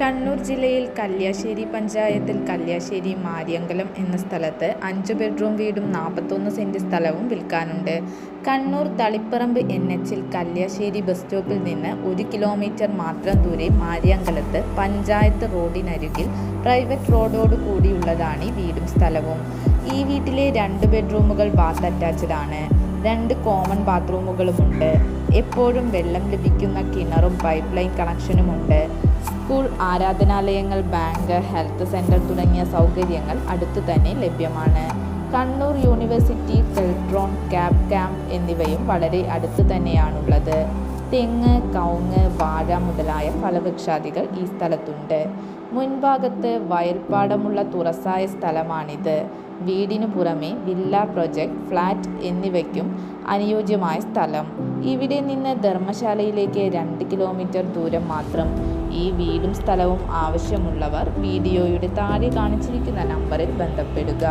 കണ്ണൂർ ജില്ലയിൽ കല്യാശ്ശേരി പഞ്ചായത്തിൽ കല്യാശ്ശേരി മാരിയങ്കലം എന്ന സ്ഥലത്ത് അഞ്ച് ബെഡ്റൂം വീടും നാൽപ്പത്തൊന്ന് സെന്റ് സ്ഥലവും വിൽക്കാനുണ്ട്. കണ്ണൂർ തളിപ്പറമ്പ് എൻ എച്ചിൽ കല്യാശ്ശേരി ബസ് സ്റ്റോപ്പിൽ നിന്ന് ഒരു കിലോമീറ്റർ മാത്രം ദൂരെ മാരിയങ്കലത്ത് പഞ്ചായത്ത് റോഡിനരികിൽ പ്രൈവറ്റ് റോഡോട് കൂടിയുള്ളതാണ് ഈ വീടും സ്ഥലവും. ഈ വീട്ടിലെ രണ്ട് ബെഡ്റൂമുകൾ ബാത്ത് അറ്റാച്ച്ഡ് ആണ്. രണ്ട് കോമൺ ബാത്റൂമുകളുമുണ്ട് എപ്പോഴും വെള്ളം ലഭിക്കുന്ന കിണറും പൈപ്പ് ലൈൻ കണക്ഷനുമുണ്ട് സ്കൂൾ ആരാധനാലയങ്ങൾ ബാങ്ക് ഹെൽത്ത് സെന്റർ തുടങ്ങിയ സൗകര്യങ്ങൾ അടുത്തു തന്നെ ലഭ്യമാണ്. Kannur university Keltron cab camp എന്നിവയും വളരെ അടുത്ത് തന്നെയാണുള്ളത്. തെങ്ങ് കവുങ്ങ് വാഴ മുതലായ ഫലവൃക്ഷാദികൾ ഈ സ്ഥലത്തുണ്ട്. മുൻഭാഗത്ത് വയൽപ്പാടമുള്ള തുറസായ സ്ഥലമാണിത്. വീടിനു പുറമെ വില്ല പ്രൊജക്ട് ഫ്ലാറ്റ് എന്നിവയ്ക്കും അനുയോജ്യമായ സ്ഥലം. ഇവിടെ നിന്ന് ധർമ്മശാലയിലേക്ക് രണ്ട് കിലോമീറ്റർ ദൂരം മാത്രം ഈ വീടും സ്ഥലവും ആവശ്യമുള്ളവർ വീഡിയോയുടെ താഴെ കാണിച്ചിരിക്കുന്ന നമ്പറിൽ ബന്ധപ്പെടുക.